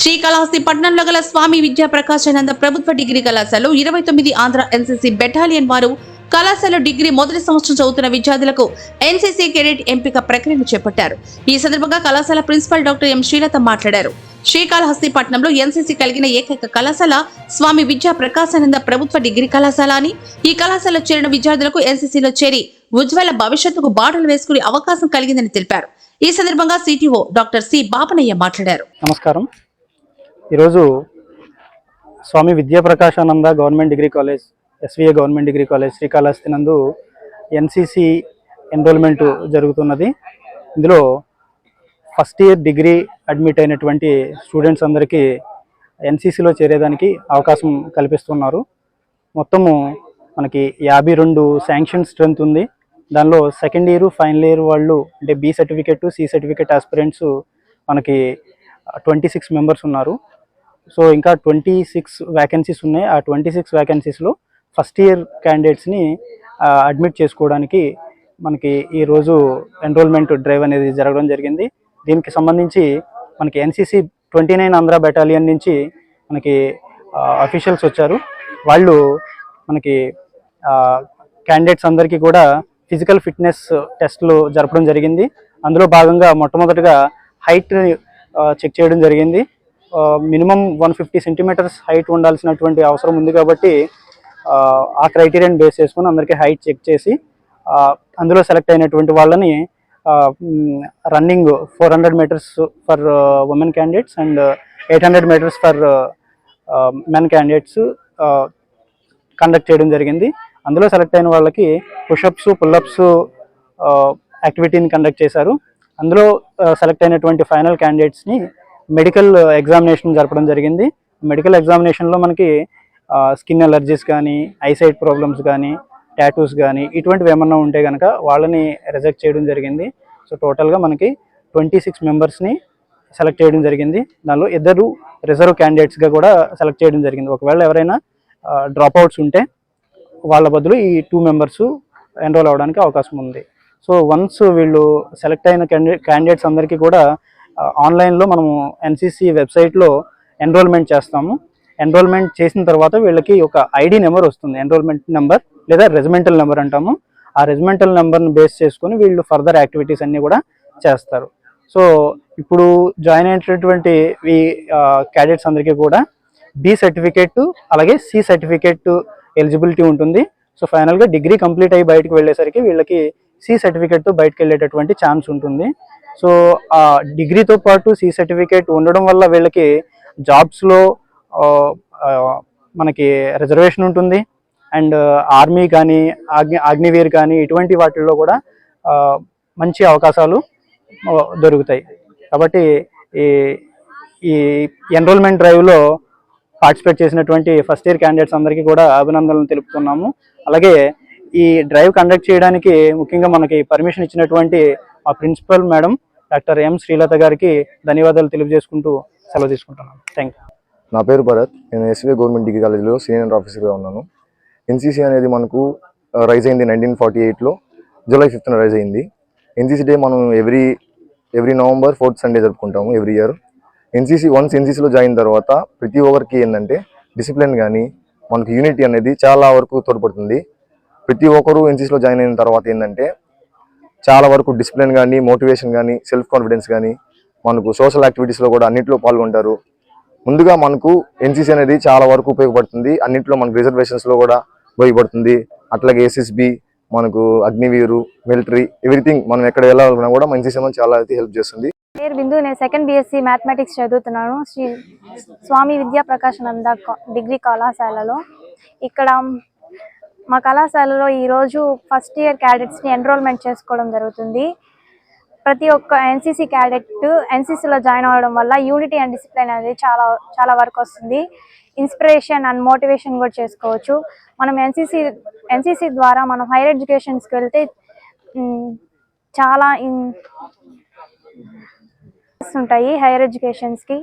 శ్రీకాళహస్తి పట్టణంలో గల స్వామి విద్యా ప్రకాశానంద ప్రభుత్వ డిగ్రీ కళాశాలలో ఇరవై తొమ్మిది ఆంధ్ర ఎన్సీసీ బెటాలియన్ వారు కళాశాల డిగ్రీ మొదటి సంవత్సరం చదువుతున్న విద్యార్థులకు ఎన్సీసీ కెడెట్ ఎంపిక ప్రక్రియను చేపట్టారు. ఈ సందర్భంగా కళాశాల ప్రిన్సిపల్ డాక్టర్ ఎం శ్రీలత మాట్లాడారు. శ్రీకాళహస్తి పట్టణంలో ఎన్సీసీ కలిగిన ఏకైక కళాశాల స్వామి విద్యా ప్రకాశానంద ప్రభుత్వ డిగ్రీ కళాశాల అని ఈ కళాశాలలో చేరిన విద్యార్థులకు ఎన్సీసీలో చేరి ఉజ్వల భవిష్యత్తుకు బాటలు వేసుకునే అవకాశం కలిగిందని తెలిపారు. ఈ సందర్భంగా సిటీఓ డాక్టర్ సి బాపనయ్య మాట్లాడారు. నమస్కారం. ఈరోజు Swami Vidyaprakashananda government degree college SVA government degree college Srikalahasti నందు ఎన్సిసి ఎన్రోల్మెంట్ జరుగుతున్నది. ఇందులో ఫస్ట్ ఇయర్ డిగ్రీ అడ్మిట్ అయినటువంటి స్టూడెంట్స్ అందరికీ ఎన్సిసిలో చేరేదానికి అవకాశం కల్పిస్తున్నారు. మొత్తము మనకి యాభై రెండు శాంక్షన్ స్ట్రెంత్ ఉంది. దానిలో సెకండ్ ఇయర్ ఫైనల్ ఇయర్ వాళ్ళు అంటే B certificate C certificate aspirants మనకి ట్వంటీ సిక్స్ మెంబర్స్ ఉన్నారు. సో ఇంకా ట్వంటీ సిక్స్ వ్యాకెన్సీస్ ఉన్నాయి. ఆ ట్వంటీ సిక్స్ వ్యాకెన్సీస్లో ఫస్ట్ ఇయర్ క్యాండిడేట్స్ని అడ్మిట్ చేసుకోవడానికి మనకి ఈరోజు ఎన్రోల్మెంట్ డ్రైవ్ అనేది జరగడం జరిగింది. దీనికి సంబంధించి మనకి NCC twenty nine Andhra battalion నుంచి మనకి అఫీషియల్స్ వచ్చారు. వాళ్ళు మనకి క్యాండిడేట్స్ అందరికీ కూడా ఫిజికల్ ఫిట్నెస్ టెస్ట్లు జరపడం జరిగింది. అందులో భాగంగా మొట్టమొదటిగా హైట్ని చెక్ చేయడం జరిగింది. Minimum one fifty centimetres height ఉండాల్సినటువంటి అవసరం ఉంది కాబట్టి ఆ, క్రైటీరియన్ బేస్ చేసుకుని అందరికీ హైట్ చెక్ చేసి అందులో సెలెక్ట్ అయినటువంటి వాళ్ళని running four hundred metres for women candidates and eight hundred metres for men candidates conduct చేయడం జరిగింది. అందులో సెలెక్ట్ అయిన వాళ్ళకి పుషప్స్ పుల్లప్స్ యాక్టివిటీని కండక్ట్ చేశారు. అందులో సెలెక్ట్ అయినటువంటి ఫైనల్ క్యాండిడేట్స్ని మెడికల్ ఎగ్జామినేషన్ జరపడం జరిగింది. మెడికల్ ఎగ్జామినేషన్లో మనకి స్కిన్ అలర్జీస్ కానీ ఐసైట్ ప్రాబ్లమ్స్ కానీ టాటూస్ కానీ ఇటువంటివి ఏమన్నా ఉంటే కనుక వాళ్ళని రిజెక్ట్ చేయడం జరిగింది. సో టోటల్గా మనకి ట్వంటీ సిక్స్ మెంబర్స్ని సెలెక్ట్ చేయడం జరిగింది. దానిలో ఇద్దరు రిజర్వ్ క్యాండిడేట్స్గా కూడా సెలెక్ట్ చేయడం జరిగింది. ఒకవేళ ఎవరైనా డ్రాప్ అవుట్స్ ఉంటే వాళ్ళ బదులు ఈ టూ మెంబర్స్ ఎన్రోల్ అవ్వడానికి అవకాశం ఉంది. సో వన్స్ వీళ్ళు సెలెక్ట్ అయిన క్యాండి క్యాండిడేట్స్ అందరికీ కూడా ఆన్లైన్లో మనము ఎన్సిసి వెబ్సైట్లో ఎన్రోల్మెంట్ చేస్తాము. ఎన్రోల్మెంట్ చేసిన తర్వాత వీళ్ళకి ఒక ఐడి నెంబర్ వస్తుంది. ఎన్రోల్మెంట్ నెంబర్ లేదా రెజిమెంటల్ నెంబర్ అంటాము. ఆ రెజిమెంటల్ నెంబర్ని బేస్ చేసుకొని వీళ్ళు ఫర్దర్ యాక్టివిటీస్ అన్నీ కూడా చేస్తారు. సో ఇప్పుడు జాయిన్ అయినటువంటి ఈ క్యాడెట్స్ అందరికీ కూడా బి సర్టిఫికేట్ అలాగే సి సర్టిఫికేట్ ఎలిజిబిలిటీ ఉంటుంది. సో ఫైనల్గా డిగ్రీ కంప్లీట్ అయ్యి బయటకు వెళ్ళేసరికి వీళ్ళకి సి సర్టిఫికేట్తో బయటకు వెళ్ళేటటువంటి ఛాన్స్ ఉంటుంది. సో ఆ డిగ్రీతో పాటు సి సర్టిఫికేట్ ఉండడం వల్ల వీళ్ళకి జాబ్స్లో మనకి రిజర్వేషన్ ఉంటుంది. అండ్ ఆర్మీ కానీ ఆగ్ని అగ్నివీర్ కానీ ఇటువంటి వాటిల్లో కూడా మంచి అవకాశాలు దొరుకుతాయి. కాబట్టి ఈ ఈ ఎన్రోల్మెంట్ డ్రైవ్లో పార్టిసిపేట్ చేసినటువంటి ఫస్ట్ ఇయర్ క్యాండిడేట్స్ అందరికీ కూడా అభినందనలు తెలుపుతున్నాము. అలాగే ఈ డ్రైవ్ కండక్ట్ చేయడానికి ముఖ్యంగా మనకి పర్మిషన్ ఇచ్చినటువంటి మా principal madam doctor M Srilatha గారికి ధన్యవాదాలు తెలియజేసుకుంటూ సెలవు తీసుకుంటున్నాను. థ్యాంక్ యూ నా పేరు భరత్. నేను ఎస్వీ గవర్నమెంట్ డిగ్రీ కాలేజీలో సీనియర్ ఆఫీసర్గా ఉన్నాను. ఎన్సీసీ అనేది మనకు uh, రైజ్ అయింది నైన్టీన్ ఫార్టీ ఎయిట్లో జూలై ఫిఫ్త్న రైజ్ అయింది. ఎన్సీసీ డే మనం every every November fourth Sunday జరుపుకుంటాము ఎవ్రీ ఇయర్ ఎన్సీసీ వన్స్ ఎన్సీసీలో జాయిన్ తర్వాత ప్రతి ఒక్కరికి ఏంటంటే డిసిప్లిన్ కానీ మనకు యూనిటీ అనేది చాలా వరకు తోడ్పడుతుంది. ప్రతి ఒక్కరు ఎన్సీసీలో జాయిన్ అయిన తర్వాత ఏంటంటే చాలా వరకు డిసిప్లిన్ కానీ మోటివేషన్ కానీ సెల్ఫ్ కాన్ఫిడెన్స్ కానీ మనకు సోషల్ యాక్టివిటీస్లో కూడా అన్నింటిలో పాల్గొంటారు. ముందుగా మనకు ఎన్సీసీ అనేది చాలా వరకు ఉపయోగపడుతుంది. అన్నింటిలో మనకు రిజర్వేషన్స్లో కూడా ఉపయోగపడుతుంది. అట్లాగే ఎస్ఎస్బి మనకు అగ్నివీరు మిలిటరీ ఎవ్రీథింగ్ మనం ఎక్కడ వెళ్ళాలన్నా కూడా ఎన్సీసీ చాలా అయితే హెల్ప్ చేస్తుంది. పేరు బిందు. నేను సెకండ్ బీఎస్సీ మ్యాథమెటిక్స్ చదువుతున్నాను. శ్రీ స్వామి విద్యాప్రకాశానంద డిగ్రీ కళాశాలలో. ఇక్కడ మా కళాశాలలో ఈరోజు ఫస్ట్ ఇయర్ క్యాడెట్స్ని ఎన్రోల్మెంట్ చేసుకోవడం జరుగుతుంది. ప్రతి ఒక్క ఎన్సీసీ క్యాడెట్ ఎన్సీసీలో జాయిన్ అవ్వడం వల్ల యూనిటీ అండ్ డిసిప్లిన్ అనేది చాలా చాలా వరకు వస్తుంది. ఇన్స్పిరేషన్ అండ్ మోటివేషన్ కూడా చేసుకోవచ్చు. మనం ఎన్సీసీ ఎన్సీసీ ద్వారా మనం హైయర్ ఎడ్యుకేషన్స్కి వెళ్తే చాలా ఇన్ ఉంటాయి హైయర్ ఎడ్యుకేషన్స్కి